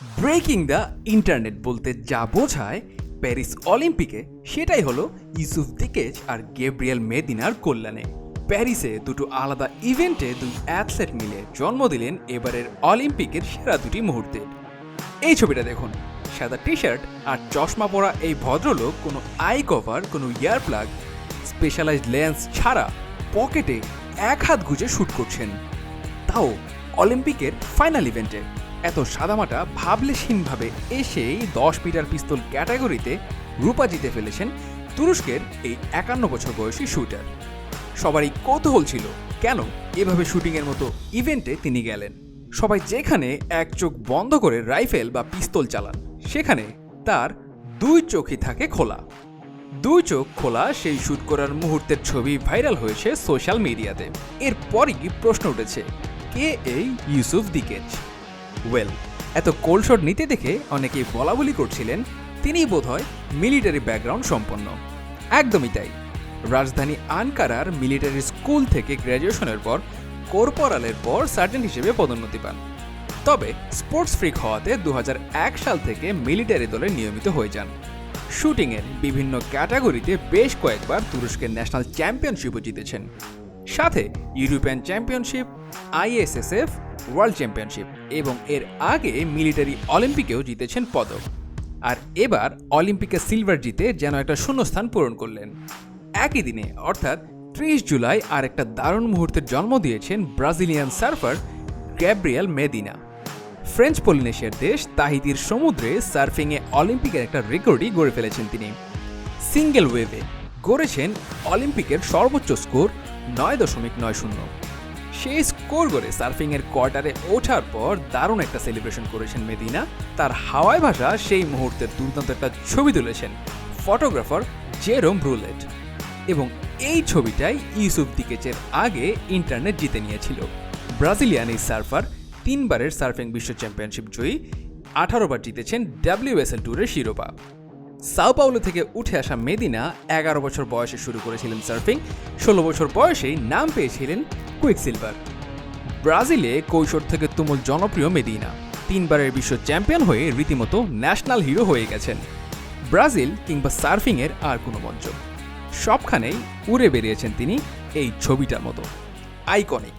Breaking the internet বলতে যা বোঝায় প্যারিস অলিম্পিকে সেটাই হলো ইউসুফ দিকেজ আর গেব্রিয়েল মেদিনার কল্যাণে। প্যারিসে দুটো আলাদা ইভেন্টে দুই অ্যাথলেট মিলে জন্ম দিলেন এবারের অলিম্পিকের সেরা দুটি মুহূর্তে। এই ছবিটা দেখুন। সাদা টি শার্ট আর চশমা পরা এই ভদ্রলোক কোনো আই কভার কোনো ইয়ার প্লাগ স্পেশালাইজড লেন্স ছাড়া পকেটে এক হাত গুজে শ্যুট করছেন। তাও অলিম্পিকের ফাইনাল ইভেন্টে এত সাদামাটা ভাবলেশহীনভাবে এসেই দশ মিটার পিস্তল ক্যাটাগরিতে রূপা জিতে ফেলেছেন তুরস্কের এই একান্ন বছর বয়সী শুটার। সবারই কৌতূহল ছিল, কেন এভাবে শুটিংয়ের মতো ইভেন্টে তিনি গেলেন? সবাই যেখানে এক চোখ বন্ধ করে রাইফেল বা পিস্তল চালান, সেখানে তার দুই চোখই থাকে খোলা। দুই চোখ খোলা সেই শ্যুট করার মুহূর্তের ছবি ভাইরাল হয়েছে সোশ্যাল মিডিয়াতে। এরপরই প্রশ্ন উঠেছে, কে এই ইউসুফ দিকেজ? ওয়েল এত কোল্ড শট নিতে দেখে অনেকেই বলা বলি করছিলেন, তিনিই বোধহয় মিলিটারি ব্যাকগ্রাউন্ড সম্পন্ন। একদমই তাই। রাজধানী আনকারার মিলিটারি স্কুল থেকে গ্র্যাজুয়েশনের পর কোরপরালের পর সার্জেন্ট হিসেবে পদোন্নতি পান। তবে স্পোর্টস ফ্রিক হওয়াতে দু হাজার এক সাল থেকে মিলিটারি দলে নিয়মিত হয়ে যান। শুটিংয়ের বিভিন্ন ক্যাটাগরিতে বেশ কয়েকবার তুরস্কের ন্যাশনাল চ্যাম্পিয়নশিপও জিতেছেন। সাথে European championship ISSF world championship এবং এর আগে মিলিটারি অলিম্পিকেও জিতেছেন পদক। আর এবার অলিম্পিকে সিলভার জিতে যেন একটা শূন্যস্থান পূরণ করলেন। একই দিনে, অর্থাৎ ত্রিশ জুলাই আর একটা দারুণ মুহূর্তের জন্ম দিয়েছেন Brazilian surfer Gabriel Medina French পলিনেশিয়ার দেশ তাহিতির সমুদ্রে সার্ফিংয়ে অলিম্পিকের একটা রেকর্ডই গড়ে ফেলেছেন তিনি। সিঙ্গেল ওয়েভে গড়েছেন অলিম্পিকের সর্বোচ্চ স্কোর নয় দশমিক নয় শূন্য। সেই স্কোর করে সার্ফিংয়ের কোয়ার্টারে ওঠার পর দারুণ একটা সেলিব্রেশন করেছেন মেদিনা। তার হাওয়ায় ভাষা সেই মুহূর্তের দুর্দান্ত একটা ছবি তুলেছেন, ফটোগ্রাফার জেরোম ব্রুলেট। এবং এই ছবিটাই ইউসুফ দিকেচের আগে ইন্টারনেট জিতে নিয়েছিল। ব্রাজিলিয়ান এই সার্ফার তিনবারের সার্ফিং বিশ্ব চ্যাম্পিয়নশিপ জয়ী আঠারো বার জিতেছেন ডাব্লিউএসএল ট্যুরের শিরোপা। সাও পাউলো থেকে উঠে আসা মেদিনা এগারো বছর বয়সে শুরু করেছিলেন সার্ফিং, ষোলো বছর বয়সেই নাম পেয়েছিলেন কুইক সিলভার ব্রাজিলে কৈশোর থেকে তুমুল জনপ্রিয় মেদিনা। তিনবারের বিশ্ব চ্যাম্পিয়ন হয়ে রীতিমতো ন্যাশনাল হিরো হয়ে গেছেন। ব্রাজিল কিংবা সার্ফিংয়ের আর কোনো মঞ্চ। সবখানেই উড়ে বেরিয়েছেন তিনি এই ছবিটার মতো। আইকনিক।